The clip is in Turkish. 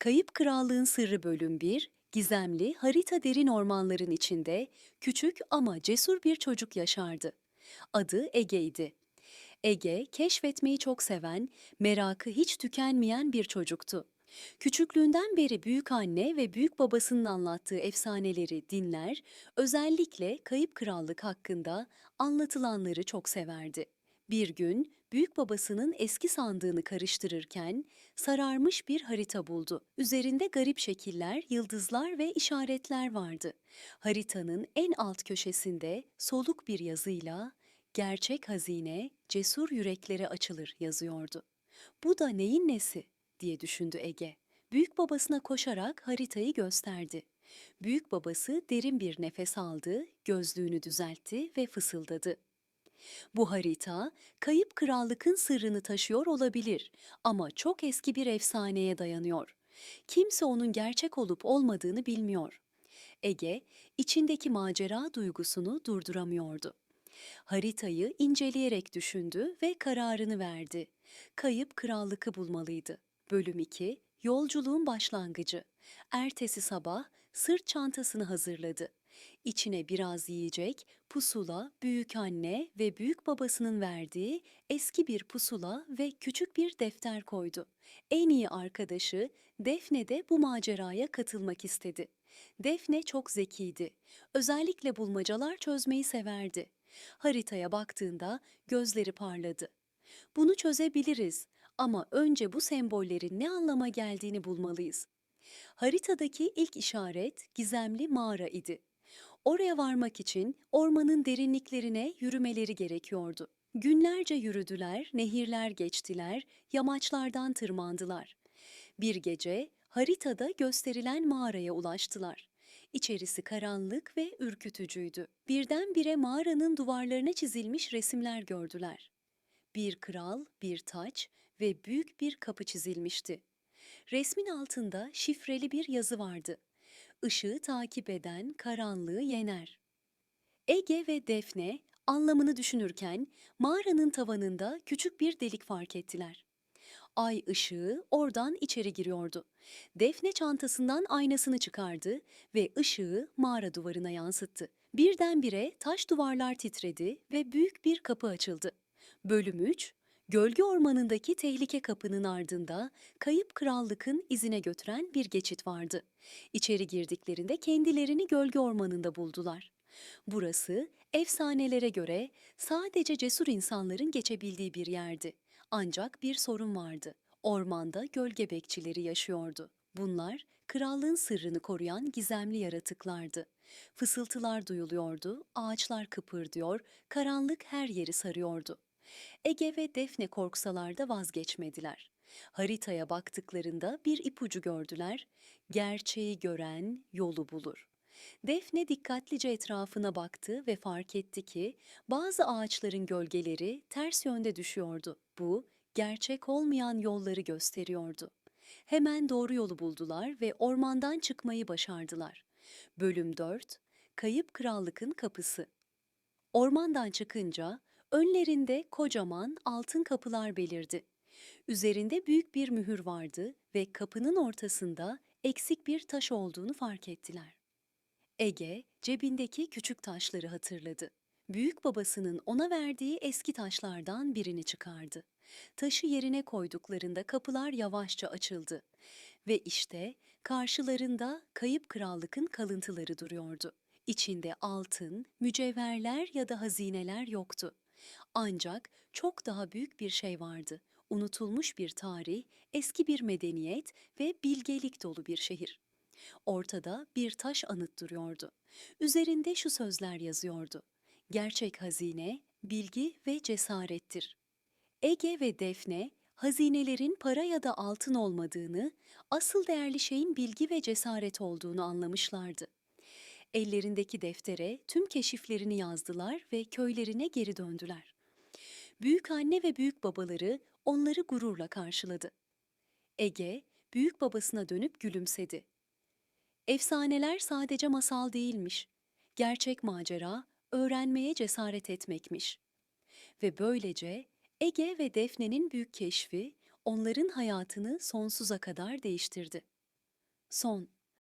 Kayıp Krallığın Sırrı Bölüm 1, gizemli, harita derin ormanların içinde küçük ama cesur bir çocuk yaşardı. Adı Ege'ydi. Ege, keşfetmeyi çok seven, merakı hiç tükenmeyen bir çocuktu. Küçüklüğünden beri büyük anne ve büyük babasının anlattığı efsaneleri dinler, özellikle Kayıp Krallık hakkında anlatılanları çok severdi. Bir gün büyük babasının eski sandığını karıştırırken sararmış bir harita buldu. Üzerinde garip şekiller, yıldızlar ve işaretler vardı. Haritanın en alt köşesinde soluk bir yazıyla "Gerçek hazine cesur yüreklere açılır." yazıyordu. Bu da neyin nesi diye düşündü Ege. Büyük babasına koşarak haritayı gösterdi. Büyük babası derin bir nefes aldı, gözlüğünü düzeltti ve fısıldadı. Bu harita kayıp krallıkın sırrını taşıyor olabilir ama çok eski bir efsaneye dayanıyor. Kimse onun gerçek olup olmadığını bilmiyor. Ege içindeki macera duygusunu durduramıyordu. Haritayı inceleyerek düşündü ve kararını verdi. Kayıp krallıkı bulmalıydı. Bölüm 2 Yolculuğun başlangıcı. Ertesi sabah sırt çantasını hazırladı. İçine biraz yiyecek, pusula, büyük anne ve büyük babasının verdiği eski bir pusula ve küçük bir defter koydu. En iyi arkadaşı Defne de bu maceraya katılmak istedi. Defne çok zekiydi. Özellikle bulmacalar çözmeyi severdi. Haritaya baktığında gözleri parladı. Bunu çözebiliriz ama önce bu sembollerin ne anlama geldiğini bulmalıyız. Haritadaki ilk işaret gizemli mağara idi. Oraya varmak için ormanın derinliklerine yürümeleri gerekiyordu. Günlerce yürüdüler, nehirler geçtiler, yamaçlardan tırmandılar. Bir gece haritada gösterilen mağaraya ulaştılar. İçerisi karanlık ve ürkütücüydü. Birdenbire mağaranın duvarlarına çizilmiş resimler gördüler. Bir kral, bir taç ve büyük bir kapı çizilmişti. Resmin altında şifreli bir yazı vardı. Işığı takip eden karanlığı yener. Ege ve Defne anlamını düşünürken mağaranın tavanında küçük bir delik fark ettiler. Ay ışığı oradan içeri giriyordu. Defne çantasından aynasını çıkardı ve ışığı mağara duvarına yansıttı. Birdenbire taş duvarlar titredi ve büyük bir kapı açıldı. Bölüm 3 Gölge ormanındaki tehlike kapının ardında kayıp krallıkın izine götüren bir geçit vardı. İçeri girdiklerinde kendilerini gölge ormanında buldular. Burası efsanelere göre sadece cesur insanların geçebildiği bir yerdi. Ancak bir sorun vardı. Ormanda gölge bekçileri yaşıyordu. Bunlar krallığın sırrını koruyan gizemli yaratıklardı. Fısıltılar duyuluyordu, ağaçlar kıpırdıyor, karanlık her yeri sarıyordu. Ege ve Defne korksalar da vazgeçmediler. Haritaya baktıklarında bir ipucu gördüler. Gerçeği gören yolu bulur. Defne dikkatlice etrafına baktı ve fark etti ki bazı ağaçların gölgeleri ters yönde düşüyordu. Bu gerçek olmayan yolları gösteriyordu. Hemen doğru yolu buldular ve ormandan çıkmayı başardılar. Bölüm 4 Kayıp Krallık'ın Kapısı Ormandan çıkınca önlerinde kocaman altın kapılar belirdi. Üzerinde büyük bir mühür vardı ve kapının ortasında eksik bir taş olduğunu fark ettiler. Ege cebindeki küçük taşları hatırladı. Büyük babasının ona verdiği eski taşlardan birini çıkardı. Taşı yerine koyduklarında kapılar yavaşça açıldı ve işte karşılarında kayıp krallıkın kalıntıları duruyordu. İçinde altın, mücevherler ya da hazineler yoktu. Ancak çok daha büyük bir şey vardı. Unutulmuş bir tarih, eski bir medeniyet ve bilgelik dolu bir şehir. Ortada bir taş anıt duruyordu. Üzerinde şu sözler yazıyordu. Gerçek hazine, bilgi ve cesarettir. Ege ve Defne, hazinelerin para ya da altın olmadığını, asıl değerli şeyin bilgi ve cesaret olduğunu anlamışlardı. Ellerindeki deftere tüm keşiflerini yazdılar ve köylerine geri döndüler. Büyük anne ve büyük babaları onları gururla karşıladı. Ege, büyük babasına dönüp gülümsedi. Efsaneler sadece masal değilmiş. Gerçek macera öğrenmeye cesaret etmekmiş. Ve böylece Ege ve Defne'nin büyük keşfi onların hayatını sonsuza kadar değiştirdi. Son